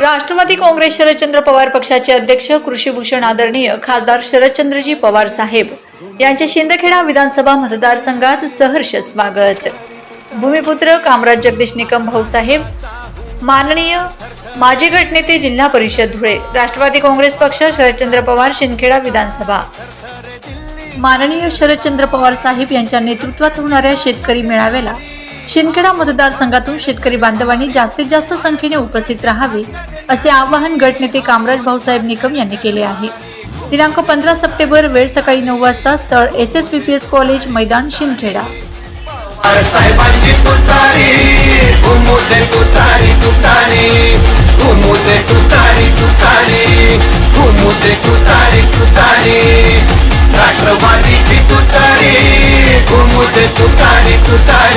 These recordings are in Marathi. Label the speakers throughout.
Speaker 1: राष्ट्रवादी काँग्रेस शरदचंद्र पवार पक्षाचे अध्यक्ष कृषीभूषण आदरणीय खासदार शरदचंद्रजी पवार साहेब. यांचे शिंदखेडा विधानसभा मतदारसंघात सहर्ष स्वागत. भूमिपुत्र कामराज जगदीश निकम भाऊसाहेब माननीय माजी गटनेते जिल्हा परिषद धुळे. राष्ट्रवादी काँग्रेस पक्ष शरदचंद्र पवार शिंदखेडा विधानसभा. माननीय शरदचंद्र पवार साहेब यांच्या नेतृत्वात होणाऱ्या शेतकरी मेळाव्याला शिंदखेडा मतदारसंघातून शेतकरी बांधवांनी जास्तीत जास्त संख्येने उपस्थित राहावे असे आवाहन गटनेते कामराज भाऊसाहेब निकम यांनी केले आहे. दिनांक पंधरा सप्टेंबर वेळ सकाळी नऊ वाजता स्थळ S S B P S college मैदान शिंदखेडा.
Speaker 2: राष्ट्रवादीची तुतारी तुतारी तुतारी.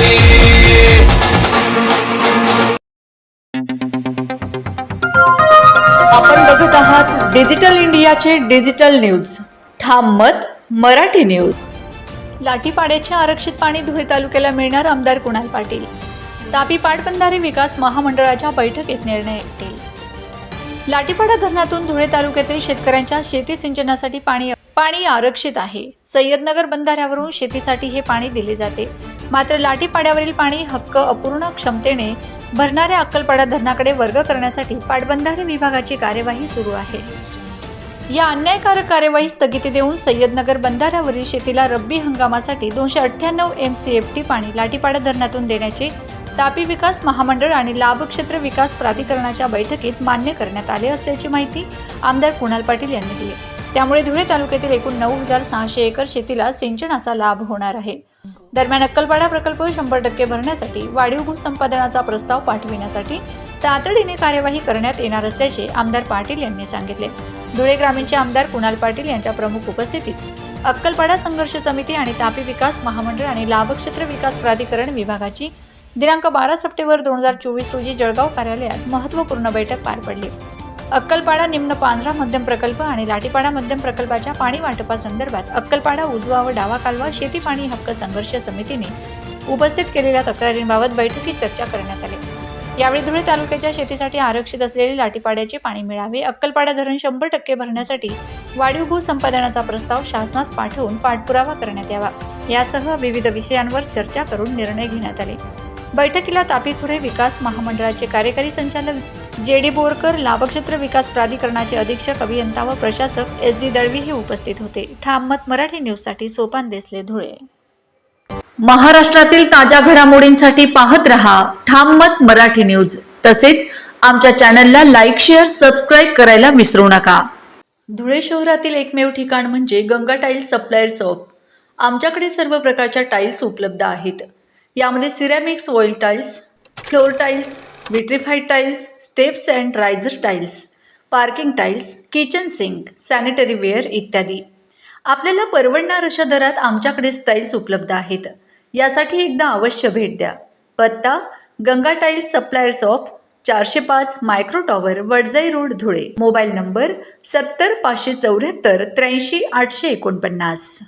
Speaker 1: डिजिटल इंडियाचे डिजिटल न्यूज. ठाम मत मराठी न्यूज. लाठीपाड्याचे आरक्षित पाणी धुळे तालुक्याला मिळणार आमदार कुणाल पाटील? तापी पाटबंधारे विकास महामंडळाच्या बैठकीत निर्णय येतील. लाठीपाडा धरणातून धुळे तालुक्यातील शेतकऱ्यांच्या शेती सिंचनासाठी पाणी पाणी आरक्षित आहे. सय्यदनगर बंधाऱ्यावरून शेतीसाठी हे पाणी दिले जाते. मात्र लाठीपाड्यावरील पाणी हक्क अपूर्ण क्षमतेने भरणाऱ्या अक्कलपाडा धरणाकडे वर्ग करण्यासाठी पाटबंधारे विभागाची कार्यवाही सुरू आहे. या अन्यायकारक कार्यवाही स्थगिती देऊन सय्यदनगर बंधाऱ्यावरील शेतीला रब्बी हंगामासाठी दोनशे अठ्ठ्याण्णव एम सी एफ टी पाणी लाठीपाडा धरणातून देण्याचे तापी विकास महामंडळ आणि लाभक्षेत्र विकास प्राधिकरणाच्या बैठकीत मान्य करण्यात आले असल्याची माहिती आमदार कुणाल पाटील यांनी दिली. त्यामुळे धुळे तालुक्यातील एकूण नऊ हजार सहाशे एकर शेतीला सिंचनाचा लाभ होणार आहे. दरम्यान अक्कलपाडा प्रकल्प शंभर टक्के भरण्यासाठी वाढीव भूसंपादनाचा प्रस्ताव पाठविण्यासाठी तातडीने कार्यवाही करण्यात येणार असल्याचे आमदार पाटील यांनी सांगितले. धुळे ग्रामीणचे आमदार कुणाल पाटील यांच्या प्रमुख उपस्थितीत अक्कलपाडा संघर्ष समिती आणि तापी विकास महामंडळ आणि लाभक्षेत्र विकास प्राधिकरण विभागाची दिनांक बारा सप्टेंबर दोन हजार चोवीस रोजी जळगाव कार्यालयात महत्त्वपूर्ण बैठक पार पडली. अक्कलपाडा निम्न पांझरा मध्यम प्रकल्प आणि लाटीपाडा मध्यम प्रकल्पाच्या पाणी वाटपासंदर्भात अक्कलपाडा उजवा व डावा कालवा शेती पाणी हक्क संघर्ष समितीने उपस्थित केलेल्या तक्रारींबाबत बैठकीत चर्चा करण्यात आली. यावेळी धुळे तालुक्याच्या शेतीसाठी आरक्षित असलेले लाटीपाड्याचे पाणी मिळावे अक्कलपाडा धरण शंभर टक्के भरण्यासाठी वाढीव भूसंपादनाचा प्रस्ताव शासनास पाठवून पाठपुरावा करण्यात यावा. यासह विविध विषयांवर चर्चा करून निर्णय घेण्यात आले. बैठकीला तापी खुरे विकास महामंडळाचे कार्यकारी संचालक जे डी बोरकर लाभक्षेत्र विकास प्राधिकरणाचे अधीक्षक अभियंता व प्रशासक एस डी दळवी हे उपस्थित होते. ठाम मत मराठी न्यूजसाठी सोपान देसले धुळे. महाराष्ट्रातील ताज्या घडामोडींसाठी पाहत रहा ठाम मत मराठी न्यूज. तसेच आमच्या चॅनलला लाईक शेअर सबस्क्राईब करायला विसरू नका. धुळे शहरातील एकमेव ठिकाण म्हणजे गंगा टाईल्स सप्लायर शॉप आमच्याकडे सर्व प्रकारच्या टाईल्स उपलब्ध आहेत. यामध्ये ceramics oil tiles floor tiles vitrified tiles steps and riser tiles parking tiles kitchen sink sanitary ware इत्यादी. आपल्याला परवडणार अशा दरात आमच्याकडे टाईल्स उपलब्ध आहेत. यासाठी एकदा अवश्य भेट द्या. पत्ता गंगा टाईल्स सप्लायर्स ऑफ चारशे पाच micro tower Wadjai road Dhule. Mobile number सत्तर पाचशे चौऱ्याहत्तर त्र्याऐंशी आठशे एकोणपन्नास.